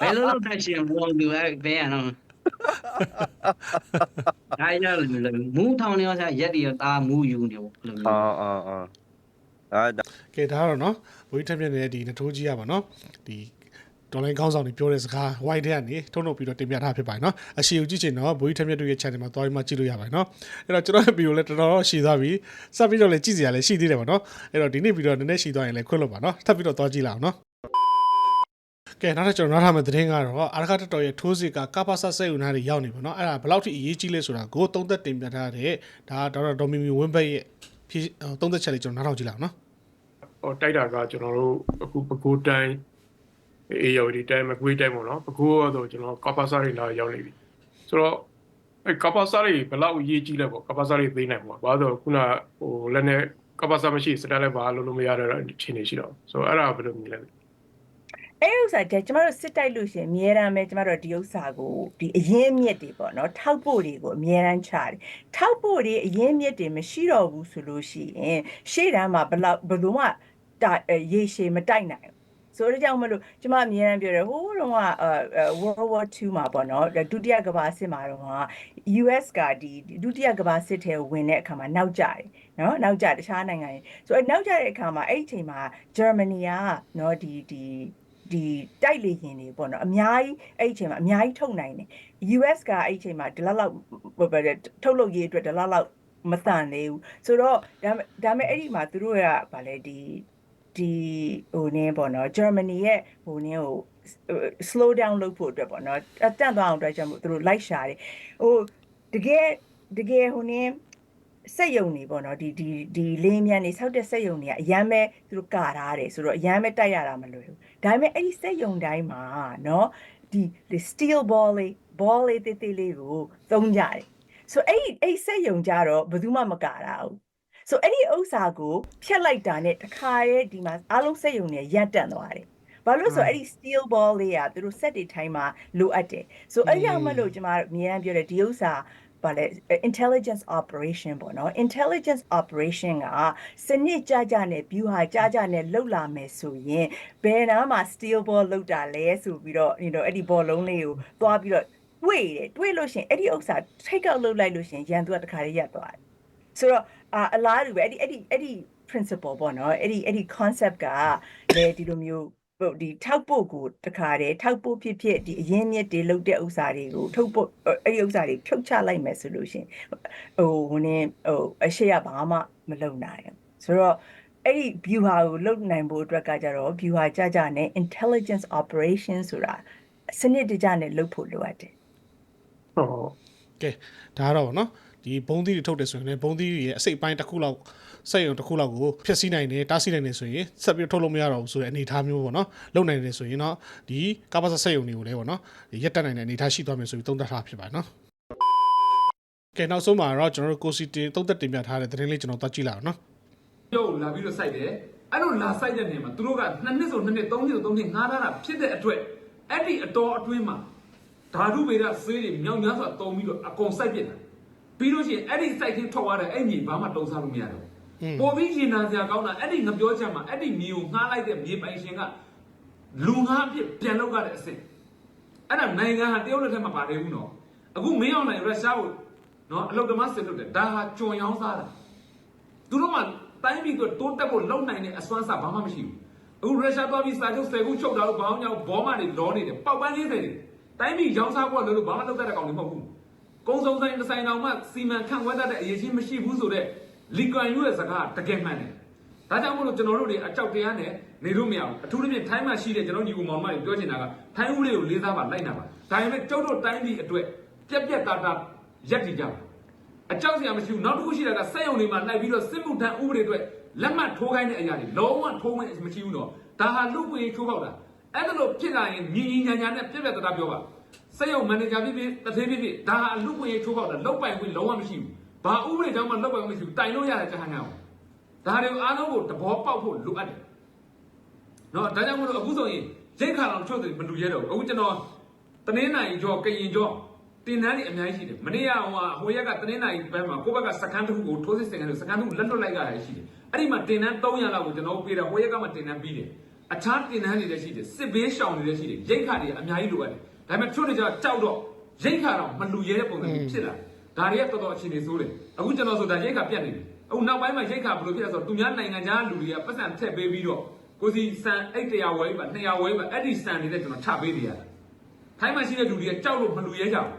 ဘယ်လိုလုပ်တတ်ရှင်ဘောသူအဲ့ဘယ်ရနော်ဒါရလည်းမူးထောင်နေရောဆက်ရက်တည်းတာမူးယူနေပေါ့ဘယ်လိုမျိုးအော်အော်အော် အာဒါကဲဒါကတော့နော်ဘိုးကြီးထက်မြက်နေတဲ့ဒီနထိုးကြီးရပါနော်ဒီဒေါ်လိုင်းကောင်းဆောင်တွေပြောတဲ့စကား white တဲ့ကနေထုတ်လုပ်ပြီးတော့တင်ပြထားဖြစ်ပါတယ်နော်အရှိကိုကြည့်ချင်တော့ဘိုးကြီးထက်မြက်တို့ရဲ့ channel မှာသွားပြီးမှကြည့်လို့ရပါတယ်နော်အဲ့တော့ကျွန်တော်ရဲ့ဗီဒီယိုလည်းတော်တော်ရှည်သွားပြီစပ်ပြီးတော့လည်းကြည့်စရာလည်းရှိသေးတယ်ပါနော်အဲ့တော့ဒီနေ့ဗီဒီယိုနည်းနည်းရှည်သွားရင်လည်းခွင့်လို့ပါနော်ထပ်ပြီးတော့သွားကြည့်လိုက်အောင်နော်ကဲနောက်တစ်ကျွန်တော်နောက်ထားမယ့်သတင်းကတော့အာရခတ်တော်ရဲ့ထိုးစီကကပ္ပဆတ်စိတ်ဦးနာတွေရောက်နေပါတော့အဲ့ဒါဘယ်လောက်ထိအရေးကြီးလဲဆိုတာကိုသုံးသက်တင်ပြထားတဲ့ဒါဒေါက်တာဒေါ်မီမီဝင်းဘက်ရဲ့ ဖြည့်သုံးသက်ချက်လေးကျွန်တော်နောက်ထောင်ကြည့်လိုက်အောင်နော်ဟိုတိုက်တာကကျွန်တော်တို့အခုပဲခူးတိုင်းအေးရော်ဒီတိုင်းမကွေးတိုင်းပေါ့နော်ပဲခူးကတော့ကျွန်တော်ကပ္ပစာတွေလာရောက်နေပြီဆိုတော့အဲကပ္ပစာတွေဘယ်လောက်အရေးကြီးလဲပေါ့ကပ္ပစာတွေသိနိုင်ပေါ့ဘာလို့လဲဆိုတော့ခုနဟိုလည်းနဲ့ကပ္ပစာမရှိစတက်လည်းဘာလို့လို့မရတဲ့အခြေအနေရှိတော့ဆိုတော့အဲ့ဒါဘယ်လိုမြင်လဲ အဲ့ဥစ္စာတဲ့ကျမတို့စစ်တိုက်လို့ရှရင်အများရန်ပဲကျမတို့ဒီဥစ္စာကိုဒီအရင်မြစ်တွေပေါ့နော်ထောက်ပို့တွေကိုအများရန်ချတယ်ထောက်ပို့တွေအရင်မြစ်တွေမရှိတော့ဘူးဆိုလို့ရှိရင်ရှေ့တန်းမှာဘယ်လောက်ဘယ်လိုမှတာရေရှည်မတိုက်နိုင်ဘူးဆိုတော့ကြောင့်မလို့ကျမအများရန်ပြောတယ်ဟိုးတော့ကအဲ World War 2မှာပေါ့နော်ဒုတိယကမ္ဘာစစ်မှာတော့က US ကဒီဒုတိယကမ္ဘာစစ်ထဲဝင်တဲ့အခါမှာနောက်ကျတယ်နော်နောက်ကျတခြားနိုင်ငံတွေဆိုတော့နောက်ကျတဲ့အခါမှာအဲ့ဒီအချိန်မှာ Germany ကနော်ဒီဒီ ဒီတိုက်လေရင်တွေပေါ့နော်အများကြီးအဲ့ဒီအချိန်မှာအများကြီးထုတ်နိုင်တယ် US ကအဲ့ဒီအချိန်မှာဒီလောက်လောက်ဟိုပဲထုတ်လုပ်ရေးအတွက်ဒီလောက်လောက်မတန်သေးဘူးဆိုတော့ဒါဒါမဲ့အဲ့ဒီမှာသူတို့ကဗာလဲဒီဒီဟိုနည်းပေါ့နော် Germany ရဲ့ဟိုနည်းဟို slow down လုပ်ဖို့အတွက်ပေါ့နော်အတန့်သွားအောင်အတွက်ကြောင့်မို့သူတို့လိုက်ရှာတယ်ဟိုတကယ်တကယ်ဟိုနည်းစက်ယုံနေပေါ့နော်ဒီဒီဒီလေးမြန်းနေဆောက်တဲ့စက်ယုံတွေကအရမ်းပဲသူတို့ကာထားတယ်ဆိုတော့အရမ်းပဲတိုက်ရတာမလွယ်ဘူး ဒါပေမဲ့အဲ့ဒီစက်ယုံတိုင်းမှာเนาะဒီဒီ steel ball လေး ball လေးတေးသေးလေးကိုသုံးကြတယ်ဆိုအဲ့ဒီအဲ့ဒီစက်ယုံကြတော့ဘယ်သူမှမကာတာဘူးဆိုအဲ့ဒီဥစ္စာကိုဖြတ်လိုက်တာနဲ့တခါရဲ့ဒီမှာအားလုံးစက်ယုံတွေရပ်တန့်သွားတယ်ဘာလို့လဲဆိုတော့အဲ့ဒီ steel ball လေးကသူတို့ set တွေထိုင်းမှာလိုအပ်တယ်ဆိုအဲ့ကြောင့်မလို့ကျွန်မအများအားပြောတယ်ဒီဥစ္စာ ဘာလဲ intelligence operation ပေါ့နော် intelligence operation ကစနစ်ကြကြနဲ့ view ဟာကြကြနဲ့လှုပ်လာမယ်ဆိုရင်ဘယ်နားမှာ steel ball လှုပ်တာလဲဆိုပြီးတော့ you know အဲ့ဒီ ball လုံးလေးကိုသွားပြီးတော့တွေးတယ်တွေးလို့ရှရင်အဲ့ဒီဥစ္စာ take out လုပ်လိုက်လို့ရှရင်ရန်သူကတခါလေးရပ်သွားတယ်ဆိုတော့အာအလားတူပဲအဲ့ဒီအဲ့ဒီအဲ့ဒီ principle ပေါ့နော်အဲ့ဒီအဲ့ဒီ concept ကလေဒီလိုမျိုးဟို ဒီထောက်ပို့ကိုတခါတည်းထောက်ပို့ဖြစ်ဖြစ်ဒီအရင်းမြစ်တွေလုတ်တဲ့ဥစ္စာတွေကိုထုတ်ပို့အဲ့ဒီဥစ္စာတွေဖြုတ်ချလိုက်မယ်ဆိုလို့ရှရင်ဟိုဟိုနည်းဟိုအရှိရဘာမှမလုံနိုင်ဘူးဆိုတော့အဲ့ဒီ view ဟာကိုလုတ်နိုင်ဖို့အတွက်ကကြတော့ view ဟာကြကြနဲ့ intelligence operation ဆိုတာစနစ်တကျနဲ့လုပ်ဖို့လိုအပ်တယ်ဟုတ်ကဲဒါကတော့ဗောနော်ဒီဘုံသီးတွေထုတ်တယ်ဆိုရင်လည်းဘုံသီးတွေရဲ့အစိတ်အပိုင်းတစ်ခုလောက် စက်ရုံတစ်ခုလောက်ကိုဖျက်ဆီးနိုင်တယ်တားဆီးနိုင်တယ်ဆိုရင်ဆက်ပြီးထုတ်လို့မရတော့ဘူးဆိုတဲ့အနေအထားမျိုးပေါ့နော်လုံနိုင်တယ်ဆိုရင်တော့ဒီကပ္ပစစက်ရုံတွေကိုလည်းဗောနော်ရက်တက်နိုင်တဲ့အနေအထားရှိသွားမယ်ဆိုပြီးသုံးသပ်ထားဖြစ်ပါတယ်နော်ကဲနောက်ဆုံးမှာတော့ကျွန်တော်တို့ကိုစီတင်သုံးသက်တင်ပြထားတဲ့သတင်းလေးကျွန်တော်သွားကြည့်လိုက်အောင်နော်ပြောလာပြီးတော့စိုက်တယ်အဲ့လိုလာစိုက်တဲ့နေရာမှာသူတို့ကနှစ်နှစ်ဆိုနှစ်နှစ်သုံးနှစ်ဆိုသုံးနှစ်ငားထားတာဖြစ်တဲ့အတွက်အဲ့ဒီအတော်အတွင်းမှာဓာတုဗေဒဆေးတွေမြောင်များစွာတုံပြီးတော့အကုန်စိုက်ပြစ်တာပြီးလို့ရှိရင်အဲ့ဒီစိုက်ခင်းထွက်သွားတဲ့အဲ့မြေဘာမှတုံစားလို့မရတော့ဘူး ပေါ်ပြီးရင်နာစရာကောင်းတာအဲ့ဒီငပြောချက်မှာအဲ့ဒီမြေကိုငှားလိုက်တဲ့မြေပိုင်ရှင်ကလူငှားအဖြစ်ပြန်လောက်ရတဲ့အဆင့်အဲ့ဒါနိုင်ငံဟာတရုတ်လက်ထက်မှာပါတယ်ဘူးနော်အခုမင်းအောင်နိုင်ရုရှားကိုနော်အလုတ်တမစစ်လုပ်တယ်ဒါဟာကြုံရောင်းစားတာသူတို့မှတိုင်းပြည်ကိုတိုးတက်ဖို့လုံနိုင်တဲ့အစွမ်းစားဘာမှမရှိဘူးအခုရုရှားသွားပြီးစာချုပ်10ခုချုပ်တာလို့ဘောင်းကြောင်ဘောမတွေလောနေတယ်ပေါက်ပန်းလေးတွေတိုင်းပြည်ရောင်းစားဖို့လို့လို့ဘာမှလုပ်တတ်တဲ့ကောင်တွေမဟုတ်ဘူးကုံစုံဆိုင်တစ်ဆိုင်တော်မှစီမံခန့်ခွဲတတ်တဲ့အရေးချင်းမရှိဘူးဆိုတော့ လီကွန်ယူရဲ့စကားတကယ်မှန်တယ်ဒါကြောင့်မို့လို့ကျွန်တော်တို့တွေအကြောက်တရားနဲ့နေလို့မရဘူးအထူးသဖြင့်ထိုင်းမှာရှိတဲ့ကျွန်တော်ညီကိုမောင်မတွေပြောချင်တာကထိုင်းဦးလေးကိုလေးစားပါလိုက်နာပါဒါပေမဲ့ကျုပ်တို့တိုင်းပြည်အတွက်ပြက်ပြက်တာတာရက်တည်ကြပါအကြောက်စရာမရှိဘူးနောက်တစ်ခုရှိတာကစက်ရုံတွေမှာလိုက်ပြီးတော့စစ်မှုထမ်းဥပဒေအတွက်လက်မှတ်ထိုးခိုင်းတဲ့အရာတွေလုံးဝထိုးဝင်မရှိဘူးတော့ဒါဟာလူ့ပွင့်ချိုးပေါက်တာအဲ့ဒါလို့ဖြစ်လာရင်ညီညီညာညာနဲ့ပြက်ပြက်တတာပြောပါစက်ရုံမန်နေဂျာဖြစ်ဖြစ်တသေးဖြစ်ဖြစ်ဒါဟာလူ့ပွင့်ချိုးပေါက်တာလောက်ပိုင်ခွင့်လုံးဝမရှိဘူး ဘာဥပဒေကြောင့်မှလောက်ပိုင်ခွင့်မရှိဘူးတိုင်လို့ရတယ်ကြာဟန်အောင်ဒါတွေကိုအားလုံးကိုတဘောပေါက်ဖို့လိုအပ်တယ်နော်ဒါကြောင့်မလို့အခုဆိုရင်ရိတ်ခါတော့ချို့တယ်မလူရဲတော့ဘူးအခုကျွန်တော်တနင်္လာရီကျော်ကရင်ကျော်တင်တန်းတွေအများကြီးရှိတယ်မနေ့ကဟိုဟိုရက်ကတနင်္လာရီဘက်မှာကိုယ့်ဘက်ကစကန်တစ်ခုကိုထိုးစစ်စင်ကန်လို့စကန်တစ်ခုလက်လွတ်လိုက်ရတယ်ရှိတယ်အဲ့ဒီမှာတင်တန်း300လောက်ကိုကျွန်တော်ပေးတယ်ဟိုရက်ကမှတင်တန်းပြီးတယ်အခြားတင်တန်းတွေလည်းရှိတယ်စစ်ဘေးရှောင်တွေလည်းရှိတယ်ရိတ်ခါတွေအများကြီးလိုအပ်တယ်ဒါပေမဲ့ချို့တွေကျတော့ကြောက်တော့ရိတ်ခါတော့မလူရဲတဲ့ပုံစံမျိုးဖြစ်လာ ဒါတွေကတော်တော်အခြေအနေဆိုးတယ်အခုကျွန်တော်ဆိုတာရိတ်ခါပြတ်နေတယ်အခုနောက်ပိုင်းမှာရိတ်ခါဘယ်လိုဖြစ်လဲဆိုတော့သူများနိုင်ငံခြားလူတွေကပတ်စံထည့်ပေးပြီးတော့ကိုစီစံအိတ်100ဝဲပါ200ဝဲပါအဲ့ဒီစံတွေနဲ့ကျွန်တော်ချပေးနေရတယ်ထိုင်းမှာရှိတဲ့လူတွေကကြောက်လို့မလူရဲကြဘူး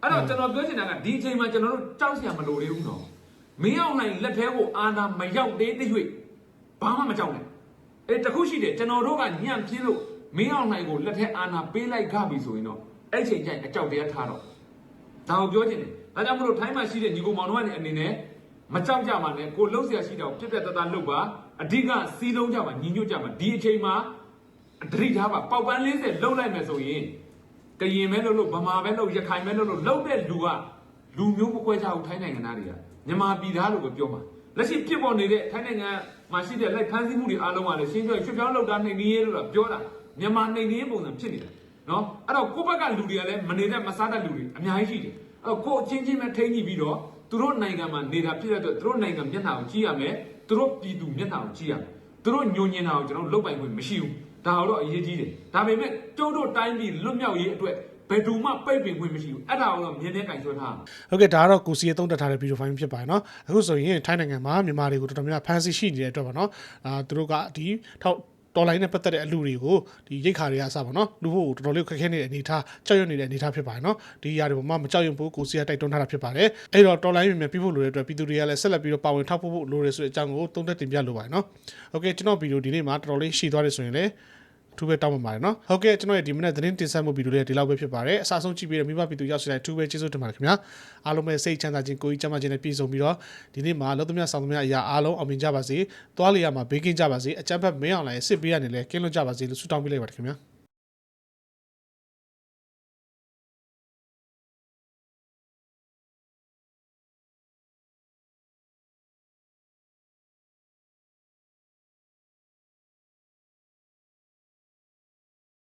အဲ့တော့ကျွန်တော်ပြောချင်တာကဒီအချိန်မှာကျွန်တော်တို့ကြောက်စရာမလိုသေးဘူးနော်မင်းအောင်နိုင်လက်ထဲကိုအာနာမရောက်သေးသေး၍ဘာမှမကြောက်နဲ့အဲတခုရှိတယ်ကျွန်တော်တို့ကညံ့ပြင်းလို့မင်းအောင်နိုင်ကိုလက်ထဲအာနာပေးလိုက်ကြပြီဆိုရင်တော့အဲ့ချိန်ကျရင်အကြောက်တရားထားတော့ ဒါကိုပြောချင်တယ်ဒါကြောင့်မလို့ထိုင်းမှာရှိတဲ့ညီကိုမောင်တို့ကနေအနေနဲ့မကြောက်ကြပါနဲ့ကိုလှုပ်เสียရှိတော့ပြက်ပြက်တသားလှုပ်ပါအဓိကစီးလုံးကြပါညီညွတ်ကြပါဒီအချိန်မှာအဓိထားပါပေါက်ပန်း40လှုပ်လိုက်မယ်ဆိုရင် ကရင်ပဲလို့လို့ဗမာပဲလို့ရခိုင်ပဲလို့လို့လောက်တဲ့လူကလူမျိုးမကွဲကြဘူးထိုင်းနိုင်ငံသားတွေကမြန်မာပြည်သားလို့ပဲပြောမှာလက်ရှိပြစ်ပေါ်နေတဲ့ထိုင်းနိုင်ငံမှာရှိတဲ့လိုက်ဖမ်းဆီးမှုတွေအားလုံးကလည်းရှင်းပြောရွှေ့ပြောင်းလောက်တာနှိမ်နေရလို့တော့ပြောတာမြန်မာနှိမ်နေပုံစံဖြစ်နေတာ နော်အဲ့တော့ကိုယ့်ဘက်ကလူတွေကလည်းမနေတဲ့မစားတဲ့လူတွေအများကြီးရှိတယ်အဲ့တော့ကိုယ့်အချင်းချင်းပဲထိန်းညှိပြီးတော့သူတို့နိုင်ငံမှာနေတာဖြစ်တဲ့အတွက်သူတို့နိုင်ငံမျက်နှာကိုကြည့်ရမယ်သူတို့ပြည်သူမျက်နှာကိုကြည့်ရမယ်သူတို့ညှိုညင်တာကိုကျွန်တော်တို့လုပ်ပိုင်ခွင့်မရှိဘူး ဒါတော့အရေးကြီးတယ်ဒါပေမဲ့ကျုပ်တို့တိုင်းပြည်လွတ်မြောက်ရေးအတွက်ဘယ်သူမှပိတ်ပင်ခွင့်မရှိဘူးအဲ့ဒါကိုတော့မြင်းနဲ့ကင်ဆွဲထားရမယ် ဟုတ်ကဲ့ဒါကတော့ကိုစီရဲ့သုံးတက်ထားတဲ့ဗီဒီယိုဖိုင်ဖြစ်ပါတယ်เนาะအခုဆိုရင်ထိုင်းနိုင်ငံမှာမြန်မာတွေကိုတော်တော်များများဖမ်းဆီးရှိနေတဲ့အတွက်ပါเนาะအာသူတို့ကဒီထောက် တော်လိုင်းနဲ့ပတ်သက်တဲ့အလူတွေကိုဒီရိတ်ခါတွေကစပါเนาะလူဖို့တော်တော်လေးခက်ခဲနေတဲ့အနေအထားကြောက်ရွံ့နေတဲ့အနေအထားဖြစ်ပါတယ်เนาะဒီຢာတွေပေါ်မှာမကြောက်ရွံ့ဘူးကိုစီကတိုက်တွန်းထားတာဖြစ်ပါတယ်အဲ့တော့တော်လိုင်းမြန်မြန်ပြီးဖို့လိုတဲ့အတွက်ပြည်သူတွေကလည်းဆက်လက်ပြီးတော့ပါဝင်ထောက်ဖို့လိုတယ်ဆိုတဲ့အကြောင်းကိုသုံးသက်တင်ပြလိုပါတယ်เนาะဟုတ်ကဲ့ကျွန်တော်ဗီဒီယိုဒီနေ့မှာတော်တော်လေးရှည်သွားတယ်ဆိုရင်လည်း အ ထူးပဲတောင်းပန်ပါတယ်နော်ဟုတ်ကဲ့ကျွန်တော်ရဲ့ဒီမနေ့သတင်းတင်ဆက်မှုဗီဒီယိုလေးဒီလောက်ပဲဖြစ်ပါတယ်အစားဆုံးကြည့်ပြီးတဲ့မိဘပြည်သူရောက်ရှိတဲ့အထူးပဲကျေးဇူးတင်ပါတယ်ခင်ဗျာအားလုံးပဲစိတ်ချမ်းသာခြင်းကိုယ်ကြီးကျန်းမာခြင်းနဲ့ပြည့်စုံပြီးတော့ဒီနေ့မှာလောကမြတ်ဆောင်သမျှအရာအားလုံးအောင်မြင်ကြပါစေသွားလျာမှာဘေးကင်းကြပါစေအကြမ်းဖက်မင်းအောင်လိုင်းစစ်ပေးရနေလဲကင်းလွတ်ကြပါစေလို့ဆုတောင်းပေးလိုက်ပါတယ်ခင်ဗျာ